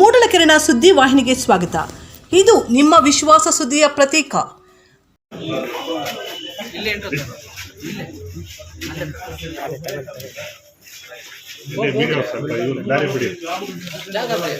ಮೂಡಲಕೆರೆನ ಸುದ್ದಿ ವಾಹಿನಿಗೆ ಸ್ವಾಗತ. ಇದು ನಿಮ್ಮ ವಿಶ್ವಾಸ ಸುದ್ದಿಯ ಪ್ರತೀಕ.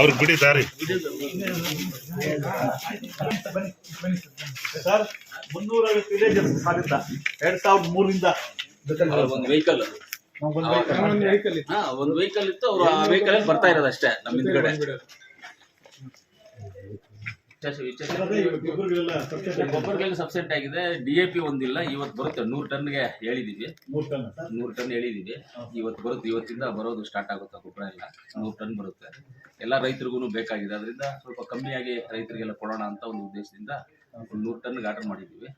ಅವ್ರು ಬಿಡಿ. ದಾರಿ. ಸರ್ ವಿಲೇಜಸ್ ಎರಡ್ ಸಾವಿರದ ಒಂದು ವೆಹಿಕಲ್ ಒಂದು ವೆಹಿಕಲ್ ಇತ್ತು. ಅವ್ರು ಆ ವೆಹಿಕಲ್ ಅಲ್ಲಿ ಬರ್ತಾ ಇರೋದು ಅಷ್ಟೇ ನಮ್ಮ ಹಿಂದ್ಗಡೆ. ಗೊಬ್ಬರಗಳಿಗೆ ಸಬ್ಸೆಂಟ್ ಆಗಿದೆ. ಡಿ ಎ ಪಿ ಒಂದಿಲ್ಲ ಇವತ್ತು ಬರುತ್ತೆ. ನೂರು ಟನ್ಗೆ ಹೇಳಿದೀವಿ. ಮೂರು ಟನ್ ಸರ್? ನೂರು ಟನ್ ಹೇಳಿದೀವಿ. ಇವತ್ತು ಬರುತ್ತೆ. ಇವತ್ತಿಂದ ಬರೋದು ಸ್ಟಾರ್ಟ್ ಆಗುತ್ತೆ ಗೊಬ್ಬರ ಎಲ್ಲ? ನೂರು ಟನ್ ಬರುತ್ತೆ. ಎಲ್ಲ ರೈತರಿಗೂ ಬೇಕಾಗಿದೆ. ಅದರಿಂದ ಸ್ವಲ್ಪ ಕಮ್ಮಿಯಾಗಿ ರೈತರಿಗೆಲ್ಲ ಕೊಡೋಣ ಅಂತ ಒಂದು ಉದ್ದೇಶದಿಂದ ಒಂದು ನೂರು ಟನ್ಗೆ ಆರ್ಡರ್ ಮಾಡಿದ್ದೀವಿ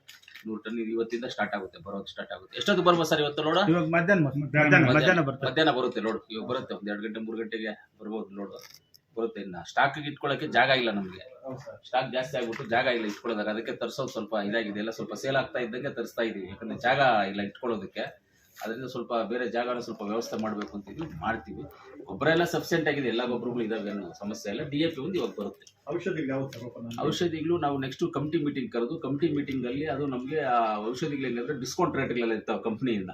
ನೂರು ಟನ್ ಇವತ್ತಿಂದ ಸ್ಟಾರ್ಟ್ ಆಗುತ್ತೆ. ಬರೋದು ಸ್ಟಾರ್ಟ್ ಆಗುತ್ತೆ. ಎಷ್ಟೊತ್ತು ಬರ್ಬೋದು ಸರ್ ಇವತ್ತು ನೋಡ ಇವಾಗ ಮಧ್ಯಾಹ್ನ ಮಧ್ಯಾಹ್ನ ಮಧ್ಯಾಹ್ನ ಬರ್ತಾರೆ ಮಧ್ಯಾಹ್ನ ಬರುತ್ತೆ ನೋಡು ಇವಾಗ ಬರುತ್ತೆ. ಒಂದ್ ಎರಡು ಗಂಟೆ ಮೂರು ಗಂಟೆಗೆ ಬರ್ಬೋದು ಲೋಡ್ ಬರುತ್ತೆ ಸ್ಟಾಕ್ ಸ್ಟಾಕ್ ಇಟ್ಕೊಳ್ಳೋಕೆ ಜಾಗ ಇಲ್ಲ ನಮಗೆ. ಸ್ಟಾಕ್ ಜಾಸ್ತಿ ಆಗ್ಬಿಟ್ಟು ಜಾಗ ಇಲ್ಲ ಇಟ್ಕೊಳ್ಳೋದಾಗ ಅದಕ್ಕೆ ತರಿಸೋದು ಸ್ವಲ್ಪ ಇದಾಗಿದೆ. ಎಲ್ಲ ಸ್ವಲ್ಪ ಸೇಲ್ ಆಗ್ತಾ ಇದ್ದಂಗೆ ತರಿಸ್ತಾ ಇದೀವಿ. ಯಾಕಂದ್ರೆ ಜಾಗ ಇಲ್ಲ ಇಟ್ಕೊಳ್ಳೋದಕ್ಕೆ ಅದರಿಂದ ಸ್ವಲ್ಪ ಬೇರೆ ಜಾಗನ ಸ್ವಲ್ಪ ವ್ಯವಸ್ಥೆ ಮಾಡಬೇಕು ಅಂತಿದ್ವಿ ಮಾಡ್ತೀವಿ. ಗೊಬ್ಬರ ಎಲ್ಲ ಸಬ್ಸೆಂಟ್ ಆಗಿದೆ ಎಲ್ಲ ಗೊಬ್ಬರಗಳು ಇದಾವೆ ಏನು ಸಮಸ್ಯೆ ಇಲ್ಲ. ಡಿ ಎ ಪಿ ಒಂದು ಇವಾಗ ಬರುತ್ತೆ. ಔಷಧಿಗಳು ನಾವು ನೆಕ್ಸ್ಟ್ ಕಮಿಟಿ ಮೀಟಿಂಗ್ ಕರೆದು ಕಮಿಟಿ ಮೀಟಿಂಗ್ ಅಲ್ಲಿ ಅದು ನಮಗೆ ಆ ಔಷಧಿಗಳು ಏನಂದ್ರೆ ಡಿಸ್ಕೌಂಟ್ ರೇಟ್ಗಳೆಲ್ಲ ಇರ್ತಾವೆ ಕಂಪ್ನಿಯಿಂದ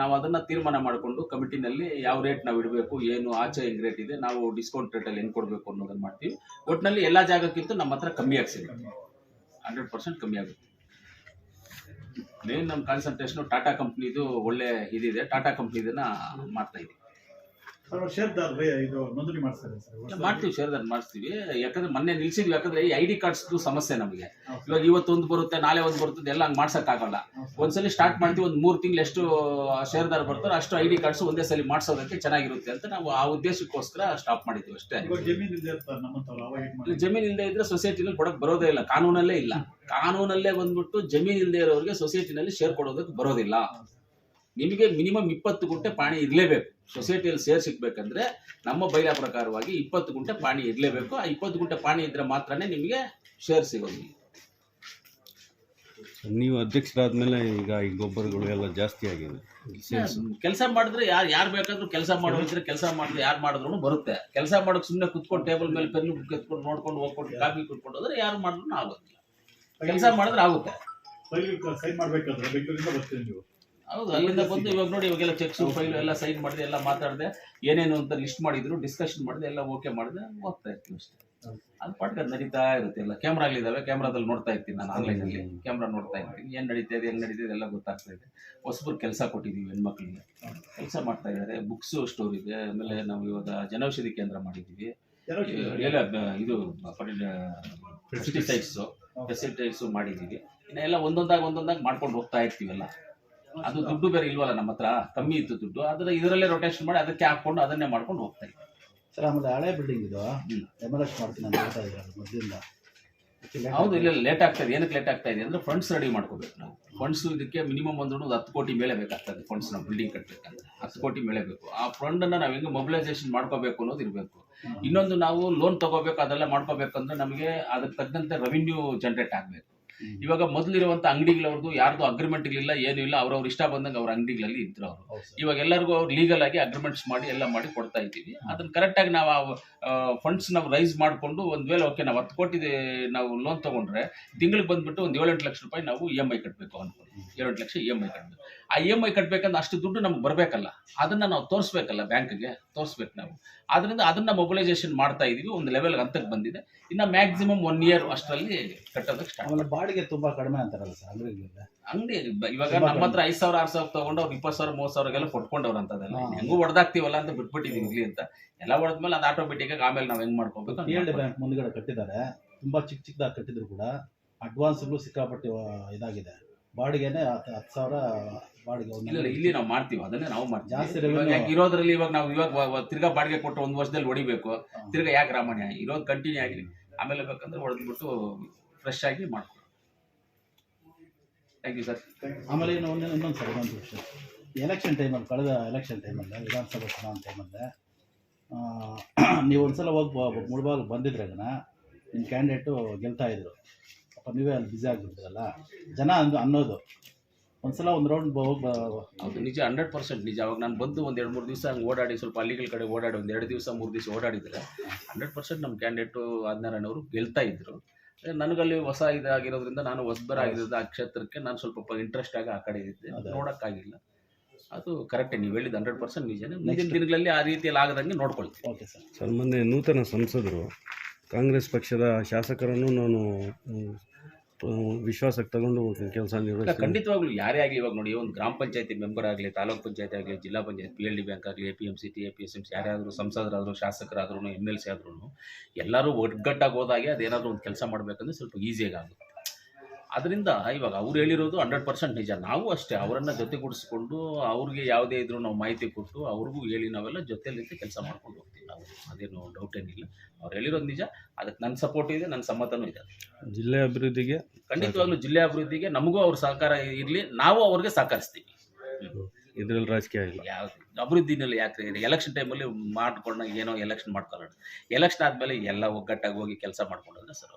ನಾವು ಅದನ್ನ ತೀರ್ಮಾನ ಮಾಡಿಕೊಂಡು ಕಮಿಟಿನಲ್ಲಿ ಯಾವ ರೇಟ್ ನಾವು ಇಡಬೇಕು ಏನು ಆಚೆ ಹೆಂಗ್ ರೇಟ್ ಇದೆ ನಾವು ಡಿಸ್ಕೌಂಟ್ ರೇಟಲ್ಲಿ ಹೆಂಗ್ ಕೊಡಬೇಕು ಅನ್ನೋದನ್ನ ಮಾಡ್ತೀವಿ. ಒಟ್ಟಿನಲ್ಲಿ ಎಲ್ಲ ಜಾಗಕ್ಕಿಂತ ನಮ್ಮ ಹತ್ರ ಕಮ್ಮಿ ಆಗ್ಸಿದೆ ಹಂಡ್ರೆಡ್ ಪರ್ಸೆಂಟ್ ಕಮ್ಮಿ ಆಗುತ್ತೆ. ಮೇನ್ ನಮ್ಮ ಕಾನ್ಸಂಟ್ರೇಷನ್ ಟಾಟಾ ಕಂಪ್ನಿದು ಒಳ್ಳೆ ಇದಿದೆ. ಟಾಟಾ ಕಂಪ್ನಿದನ್ನ ಮಾಡ್ತಾ ಇದೀವಿ ಸರ್ ಶೇರ್ದಾರ್ ಇದು ನೋಂದಣಿ ಮಾಡಿಸ್ತಾರೆ ಸರ್ ಮಾಡ್ತೀವಿ ಶೇರ್ದಾರ್ ಮಾಡಿಸ್ತೀವಿ. ಯಾಕಂದ್ರೆ ಮೊನ್ನೆ ನಿಲ್ಸಿದ್ವಿ ಯಾಕಂದ್ರೆ ಐ ಡಿ ಕಾರ್ಡ್ಸ್ ಸಮಸ್ಯೆ ನಮಗೆ. ಇವಾಗ ಇವತ್ತೊಂದು ಬರುತ್ತೆ ನಾಳೆ ಒಂದು ಬರುತ್ತೆ ಎಲ್ಲ ಹಂಗೆ ಮಾಡ್ಸಕ್ ಆಗಲ್ಲ. ಹೌದು ಒಂದ್ಸಲಿ ಸ್ಟಾರ್ಟ್ ಮಾಡ್ತೀವಿ ಒಂದು ಮೂರು ತಿಂಗಳು ಎಷ್ಟು ಶೇರ್ದಾರ್ ಬರ್ತಾರೋ ಅಷ್ಟು ಐ ಡಿ ಕಾರ್ಡ್ಸ್ ಒಂದೇ ಸಲ ಮಾಡಿಸೋದಕ್ಕೆ ಚೆನ್ನಾಗಿರುತ್ತೆ ಅಂತ ನಾವು ಆ ಉದ್ದೇಶಕ್ಕೋಸ್ಕರ ಸ್ಟಾಪ್ ಮಾಡಿದ್ವಿ ಅಷ್ಟೇ. ಜಮೀನು ಇಲ್ಲದೆ ಇದ್ರೆ ಸೊಸೈಟಿನಲ್ಲಿ ಕೊಡಕ್ ಬರೋದೇ ಇಲ್ಲ ಕಾನೂನಲ್ಲೇ ಇಲ್ಲ. ಕಾನೂನಲ್ಲೇ ಬಂದ್ಬಿಟ್ಟು ಜಮೀನ್ ಇಲ್ಲದೆ ಇರೋರಿಗೆ ಸೊಸೈಟಿನಲ್ಲಿ ಶೇರ್ ಕೊಡೋದಕ್ಕೆ ಬರೋದಿಲ್ಲ. ನಿಮಗೆ ಮಿನಿಮಮ್ ಇಪ್ಪತ್ತು ಗುಂಟೆ ಪಾಣಿ ಇರಲೇಬೇಕು. ಸೊಸೈಟಿಯಲ್ಲಿ ಶೇರ್ ಸಿಗ್ಬೇಕಂದ್ರೆ ನಮ್ಮ ಬೈಲಾ ಪ್ರಕಾರವಾಗಿ ಇಪ್ಪತ್ತು ಗುಂಟೆ ಪಾಣಿ ಇರಲೇಬೇಕು. ಆ ಇಪ್ಪತ್ತು ಗುಂಟೆ ಪಾಣಿ ಇದ್ರೆ ಮಾತ್ರನೇ ನಿಮಗೆ ಶೇರ್ ಸಿಗೋದು. ನೀವು ಅಧ್ಯಕ್ಷರಾದ್ಮೇಲೆ ಈಗ ಈ ಗೊಬ್ಬರಗಳು ಎಲ್ಲ ಜಾಸ್ತಿ ಆಗಿದೆ ಕೆಲಸ ಮಾಡಿದ್ರೆ ಯಾರು ಯಾರು ಬೇಕಾದ್ರೂ ಕೆಲಸ ಮಾಡೋದಿದ್ರೆ ಕೆಲಸ ಮಾಡಿದ್ರೆ ಯಾರು ಮಾಡಿದ್ರು ಬರುತ್ತೆ. ಕೆಲಸ ಮಾಡೋಕೆ ಸುಮ್ಮನೆ ಕುತ್ಕೊಂಡು ಟೇಬಲ್ ಮೇಲೆ ಪೆನ್ ಕೆತ್ಕೊಂಡು ನೋಡ್ಕೊಂಡು ಹೋಗ್ಕೊಂಡು ಕಾಫಿ ಕುತ್ಕೊಂಡು ಹೋದ್ರೆ ಯಾರು ಮಾಡಿದ್ರು ಆಗುತ್ತೆ ಕೆಲಸ ಮಾಡಿದ್ರೆ ಆಗುತ್ತೆ. ಸೈನ್ ಮಾಡ್ಬೇಕಾದ್ರೆ ಬೆಂಗಳೂರಿಂದ ಬರ್ತೀನಿ ನೀವು? ಹೌದು ಅಲ್ಲಿಂದ ಬಂದು ಇವಾಗ ನೋಡಿ ಇವಾಗೆಲ್ಲ ಚೆಕ್ಸ್ ಫೈಲ್ ಎಲ್ಲ ಸೈನ್ ಮಾಡಿದೆ ಎಲ್ಲ ಮಾತಾಡಿದೆ ಏನೇನು ಅಂತ ಲಿಸ್ಟ್ ಮಾಡಿದ್ರು ಡಿಸ್ಕಷನ್ ಮಾಡಿದೆ ಎಲ್ಲ ಓಕೆ ಮಾಡಿದೆ ಹೋಗ್ತಾ ಇರ್ತೀವಿ ಅಷ್ಟೇ. ಅದು ಪಾಟ್ಗೆ ಅದು ನಡೀತಾ ಇರುತ್ತೆ ಎಲ್ಲ ಕ್ಯಾಮ್ರಾಗಳಿದ್ದಾವೆ ಕ್ಯಾಮ್ರಾದಲ್ಲಿ ನೋಡ್ತಾ ಇರ್ತೀನಿ ನಾನು ಆನ್ಲೈನಲ್ಲಿ ಕ್ಯಾಮ್ರಾ ನೋಡ್ತಾ ಇರ್ತೀನಿ ಏನು ನಡೀತಾ ಇದೆ ಹೆಂಗ್ ನಡೀತಿದೆ ಎಲ್ಲ ಗೊತ್ತಾಗ್ತಾ ಇದೆ. ಹೊಸಬ್ರು ಕೆಲಸ ಕೊಟ್ಟಿದ್ದೀವಿ ಹೆಣ್ಮಕ್ಳಿಗೆ. ಕೆಲಸ ಮಾಡ್ತಾ ಇದ್ದಾರೆ ಬುಕ್ಸ್ ಸ್ಟೋರ್ ಇದೆ ಆಮೇಲೆ ನಾವು ಇವಾಗ ಜನೌಷಧಿ ಕೇಂದ್ರ ಮಾಡಿದ್ದೀವಿ. ಎಲ್ಲ ಇದು ಪೆಸ್ಟಿಸೈಡ್ಸು ಪೆಸ್ಟಿಸೈಡ್ಸು ಮಾಡಿದ್ದೀವಿ. ಇನ್ನೆಲ್ಲ ಎಲ್ಲ ಒಂದೊಂದಾಗಿ ಒಂದೊಂದಾಗಿ ಮಾಡ್ಕೊಂಡು ಹೋಗ್ತಾ ಇರ್ತೀವಲ್ಲ. ಅದು ದುಡ್ಡು ಬೇರೆ ಇಲ್ವಲ್ಲ ನಮ್ಮ ಹತ್ರ? ಕಮ್ಮಿ ಇತ್ತು ದುಡ್ಡು. ಅದನ್ನ ಇದರಲ್ಲೇ ರೊಟೇಷನ್ ಮಾಡಿ ಅದಕ್ಕೆ ಹಾಕೊಂಡು ಅದನ್ನೇ ಮಾಡ್ಕೊಂಡು ಹೋಗ್ತಾ ಇದ್ವಿ ಸರ್ ಆಮೇಲೆ ಹಳೆ ಬಿಲ್ಡಿಂಗ್ ಇದು. ಡೆಮಾಲಿಷ್ ಮಾಡ್ತೀನಿ ಅಂತ ಹೇಳ್ತಾ ಇದ್ದಾರೆ ಮೊದಲಿಂದ. ಹೌದು ಇಲ್ಲ ಲೇಟ್ ಆಗ್ತಾ ಇದೆ. ಏನಕ್ಕೆ ಲೇಟ್ ಆಗ್ತಾ ಇದೆ ಅಂದ್ರೆ ಫಂಡ್ಸ್ ರೆಡಿ ಮಾಡ್ಕೋಬೇಕು ನಾವು. ಫಂಡ್ಸ್ ಇದಕ್ಕೆ ಮಿನಿಮಮ್ ಅಂದ್ರೆ ಒಂದು ಹತ್ತು ಕೋಟಿ ಮೇಲೆ ಬೇಕಾಗ್ತದೆ ಫಂಡ್ಸ್ ನಾವು ಬಿಲ್ಡಿಂಗ್ ಕಟ್ಟಬೇಕಂದ್ರೆ ಹತ್ತು ಕೋಟಿ ಮೇಲೆ ಬೇಕು. ಆ ಫಂಡ್ ಅನ್ನ ನಾವು ಹೆಂಗೆ ಮೊಬಿಲೈಸೇಷನ್ ಮಾಡ್ಕೋಬೇಕು ಅನ್ನೋದು ಇರಬೇಕು. ಇನ್ನೊಂದು ನಾವು ಲೋನ್ ತಗೋಬೇಕು ಅದೆಲ್ಲ ಮಾಡ್ಕೋಬೇಕಂದ್ರೆ ನಮಗೆ ಅದಕ್ಕೆ ತಕ್ಕಂತೆ ರೆವಿನ್ಯೂ ಜನರೇಟ್ ಆಗಬೇಕು. ಇವಾಗ ಮೊದಲಿರುವಂತ ಅಂಗಡಿಗಳವ್ರದ್ದು ಯಾರ್ದು ಅಗ್ರಿಮೆಂಟ್ಗಳಿಲ್ಲ ಏನೂ ಇಲ್ಲ. ಅವ್ರವ್ರ ಇಷ್ಟ ಬಂದಂಗ ಅವ್ರ ಅಂಗಡಿಗಳಲ್ಲಿ ಇದ್ರು ಅವರು ಇವಾಗ ಎಲ್ಲರಿಗೂ ಅವ್ರು ಲೀಗಲ್ ಆಗಿ ಅಗ್ರಿಮೆಂಟ್ಸ್ ಮಾಡಿ ಎಲ್ಲ ಮಾಡಿ ಕೊಡ್ತಾ ಇದ್ದೀವಿ. ಅದನ್ನ ಕರೆಕ್ಟ್ ಆಗಿ ನಾವು ಫಂಡ್ಸ್ ನಾವು ರೈಸ್ ಮಾಡಿಕೊಂಡು ಒಂದ್ ವೇಳೆ ಓಕೆ ನಾವು ಹತ್ತು ಕೋಟಿ ನಾವು ಲೋನ್ ತಗೊಂಡ್ರೆ ತಿಂಗಳಿಗೆ ಬಂದ್ಬಿಟ್ಟು ಒಂದು ಏಳೆಂಟು ಲಕ್ಷ ರೂಪಾಯಿ ನಾವು ಇ ಎಂ ಐ ಕಟ್ಟಬೇಕು ಅನ್ಕೊಂಡು ಏಳೆಂಟು ಲಕ್ಷ ಇ ಎಂ ಐ ಕಟ್ಟಬೇಕು ಆ ಇ ಎಂ ಐ ಕಟ್ಟಬೇಕಂದ್ರೆ ಅಷ್ಟು ದುಡ್ಡು ನಮ್ಗೆ ಬರಬೇಕಲ್ಲ. ಅದನ್ನ ನಾವು ತೋರಿಸ್ಬೇಕಲ್ಲ ಬ್ಯಾಂಕ್ಗೆ ತೋರಿಸ್ಬೇಕು ನಾವು. ಅದರಿಂದ ಅದನ್ನ ಮೊಬಿಲೈಸೇಷನ್ ಮಾಡ್ತಾ ಇದೀವಿ. ಒಂದು ಲೆವೆಲ್ ಅಂತಕ್ಕೆ ಬಂದಿದೆ. ಇನ್ನು ಮ್ಯಾಕ್ಸಿಮಮ್ ಒನ್ ಇಯರ್ ಅಷ್ಟರಲ್ಲಿ ಕಟ್ಟೋದಕ್ಕೆ ಸ್ಟಾರ್ಟ್ ಆಮೇಲೆ ಬಾಡಿಗೆ ತುಂಬಾ ಕಡಿಮೆ ಅಂತಾರಲ್ಲ ಸರ್ ಅಂಗಡಿಗಳಿಂದ ಅಂಗಡಿ ಇವಾಗ ನಮ್ಮ ಹತ್ರ ಐದು ಸಾವಿರ ಆರು ಸಾವಿರ ತಗೊಂಡು ಅವ್ರು ಇಪ್ಪತ್ತು ಸಾವಿರ ಮೂವತ್ತು ಸಾವಿರಗೆಲ್ಲ ಕೊಟ್ಕೊಂಡವ್ರು ಅಂತದೆಲ್ಲ. ಹೆಂಗೂ ಹೊಡೆದಾಕ್ತಿವಲ್ಲ ಅಂತ ಬಿಟ್ಬಿಟ್ಟಿದೀವಿ ಇಲ್ಲಿ ಅಂತ. ಎಲ್ಲ ಹೊಡೆದ್ಮೇಲೆ ಅದು ಆಟೋಮೆಟಿಕ್ ಆಗಿ ಆಮೇಲೆ ನಾವ್ ಹೆಂಗ್ ಮಾಡ್ಕೋಬೇಕು ಎಲ್ ಬ್ಯಾಂಕ್ ಮುಂದ್ಗಡೆ ಕಟ್ಟಿದ್ದಾರೆ. ತುಂಬಾ ಚಿಕ್ಕ ಚಿಕ್ಕದಾಗಿ ಕಟ್ಟಿದ್ರು ಕೂಡ. ಅಡ್ವಾನ್ಸ್ಗಳು ಸಿಕ್ಕಾಪಟ್ಟೆ ಇದಾಗಿದೆ. ಬಾಡಿಗೆನೆ ಹತ್ತು ಹತ್ತು ಸಾವಿರ ಬಾಡಿಗೆ ಒಂದು ಇಲ್ಲ ಇಲ್ಲಿ ನಾವು ಮಾಡ್ತೀವಿ ಅದನ್ನೇ ನಾವು ಮಾಡ್ತೀವಿ. ಜಾಸ್ತಿ ಇವಾಗ revenue- ಯಾಕೆ ಇರೋದ್ರಲ್ಲಿ ಇವಾಗ ನಾವು ಇವಾಗ ವ- ವ- ತಿರ್ಗಾ ಬಾಡಿಗೆ ಕೊಟ್ಟು ಒಂದು ವರ್ಷದಲ್ಲಿ ಹೊಡಿಬೇಕು. ತಿರ್ಗಾ ಯಾಕೆ ರಾಮಾಯಣ? ಇರೋದು ಕಂಟಿನ್ಯೂ ಆಗಲಿ ಆಮೇಲೆ ಬೇಕಂದ್ರೆ ಹೊಡೆದ್ಬಿಟ್ಟು ಫ್ರೆಶ್ ಆಗಿ ಮಾಡ್ಕೊ ಥ್ಯಾಂಕ್ ಯು ಸರ್ ಆಮೇಲೆ ಇನ್ನು ಒಂದು ಇನ್ನೊಂದು ಸರ್ ಇನ್ನೊಂದು ವಿಷಯ ಎಲೆಕ್ಷನ್ ಟೈಮಲ್ಲಿ ಕಳೆದ ಎಲೆಕ್ಷನ್ ಟೈಮಲ್ಲಿ ವಿಧಾನಸಭಾ ಚುನಾವಣೆ ಟೈಮಲ್ಲಿ ನೀವು ಒಂದ್ಸಲ ಹೋಗಿ ಮುಳ್ಬಾಗ್ ಬಂದಿದ್ರೆ ಅದನ್ನ ನಿಮ್ಮ ಕ್ಯಾಂಡಿಡೇಟು ಗೆಲ್ತಾ ಇದ್ರು. ಪಾಪ ನೀವೇ ಅಲ್ಲಿ ಬ್ಯುಸಿ ಆಗಿಬಿಟ್ಟಿರಲ್ಲ ಜನ ಅಂದು ಅನ್ನೋದು. ಒಂದ್ಸಲ ಒಂದು ರೌಂಡ್ ಅದು ಹೌದು ನಿಜ ಹಂಡ್ರೆಡ್ ಪರ್ಸೆಂಟ್ ನಿಜ. ಅವಾಗ ನಾನು ಬಂದು ಒಂದು ಎರಡು ಮೂರು ದಿವಸ ಹಂಗೆ ಓಡಾಡಿ ಸ್ವಲ್ಪ ಹಳ್ಳಿಗಳ ಕಡೆ ಓಡಾಡಿ ಒಂದು ಎರಡು ದಿವಸ ಮೂರು ದಿವಸ ಓಡಾಡಿದ್ರೆ ಹಂಡ್ರೆಡ್ ಪರ್ಸೆಂಟ್ ನಮ್ಮ ಕ್ಯಾಂಡಿಡೇಟು ಆದಿನಾರಾಯಣ ಅವರು ಗೆಲ್ತಾ ಇದ್ರು. ನನಗಲ್ಲಿ ಹೊಸ ಇದಾಗಿರೋದ್ರಿಂದ ನಾನು ಹೊಸಬರಾಗಿರೋದು ಆ ಕ್ಷೇತ್ರಕ್ಕೆ ನಾನು ಸ್ವಲ್ಪ ಇಂಟ್ರೆಸ್ಟ್ ಆಗಿ ಆ ಕಡೆ ಇದ್ದೆ. ಅದೇ. ನೋಡೋಕ್ಕಾಗಿಲ್ಲ. ಅದು ಕರೆಕ್ಟೇ ನೀವು ಹೇಳಿದ ಹಂಡ್ರೆಡ್ ಪರ್ಸೆಂಟ್ ನಿಜನೇ. ಮುಂದಿನ ದಿನಗಳಲ್ಲಿ ಆ ರೀತಿಯಲ್ಲಿ ಆಗದಂಗೆ ನೋಡ್ಕೊಳ್ತೀವಿ ಓಕೆ ಸರ್ ಸರ್ ಮೊನ್ನೆ ನೂತನ ಸಂಸದರು ಕಾಂಗ್ರೆಸ್ ಪಕ್ಷದ ಶಾಸಕರನ್ನು ನಾನು ವಿಶ್ವಾಸಕ್ಕೆ ತಗೊಂಡು ಕೆಲಸ ಇಲ್ಲ, ಖಂಡಿತವಾಗ್ಲೂ ಯಾರೇ ಆಗಲಿ ಇವಾಗ ನೋಡಿ ಒಂದು ಗ್ರಾಮ ಪಂಚಾಯತಿ ಮೆಂಬರ್ ಆಗಲಿ ತಾಲೂಕ್ ಪಂಚಾಯತಿ ಆಗಲಿ zilla panchayat P L D bank ಆಗಲಿ A P M C T A P S M C ಯಾರಾದರೂ ಸಂಸದರಾದರೂ ಶಾಸಕರಾದ್ರೂ ಎಂ ಎಲ್ ಸಿ ಆದ್ರೂ ಎಲ್ಲರೂ ಒಗ್ಗಟ್ಟಾಗಿ ಹೋದಾಗೆ ಅದೇನಾದರೂ ಒಂದು ಕೆಲಸ ಮಾಡಬೇಕಂದ್ರೆ ಸ್ವಲ್ಪ ಈಸಿಯಾಗಿ ಆಗುತ್ತೆ. ಅದರಿಂದ ಇವಾಗ ಅವ್ರು ಹೇಳಿರೋದು ಹಂಡ್ರೆಡ್ ಪರ್ಸೆಂಟ್ ನಿಜ. ನಾವು ಅಷ್ಟೇ ಅವರನ್ನು ಜೊತೆಗೂಡಿಸ್ಕೊಂಡು ಅವ್ರಿಗೆ ಯಾವುದೇ ಇದ್ರೂ ನಾವು ಮಾಹಿತಿ ಕೊಟ್ಟು ಅವ್ರಿಗೂ ಹೇಳಿ ನಾವೆಲ್ಲ ಜೊತೆಲಿಂದ ಕೆಲಸ ಮಾಡ್ಕೊಂಡು ಹೋಗ್ತೀವಿ ನಾವು. ಅದೇನು ಡೌಟ್ ಏನಿಲ್ಲ. ಅವ್ರು ಹೇಳಿರೋದು ನಿಜ. ಅದಕ್ಕೆ ನನ್ನ ಸಪೋರ್ಟ್ ಇದೆ ನನ್ನ ಸಮ್ಮತನೂ ಇದೆ. ಜಿಲ್ಲೆ ಅಭಿವೃದ್ಧಿಗೆ ಖಂಡಿತವಾಗ್ಲೂ ಜಿಲ್ಲೆ ಅಭಿವೃದ್ಧಿಗೆ ನಮಗೂ ಅವ್ರ ಸಹಕಾರ ಇರಲಿ ನಾವು ಅವ್ರಿಗೆ ಸಹಕರಿಸ್ತೀವಿ. ಇದರಲ್ಲಿ ರಾಜಕೀಯ ಇಲ್ಲ. ಯಾವುದು ಅಭಿವೃದ್ಧಿನಲ್ಲಿ ಯಾಕೆ ಎಲೆಕ್ಷನ್ ಟೈಮಲ್ಲಿ ಮಾಡ್ಕೊಂಡಾಗ ಏನೋ ಎಲೆಕ್ಷನ್ ಮಾಡ್ಕೊಳ್ಳೋಣ ಎಲೆಕ್ಷನ್ ಆದಮೇಲೆ ಎಲ್ಲ ಒಗ್ಗಟ್ಟಾಗಿ ಹೋಗಿ ಕೆಲಸ ಮಾಡ್ಕೊಂಡ್ರೆ ಸರ್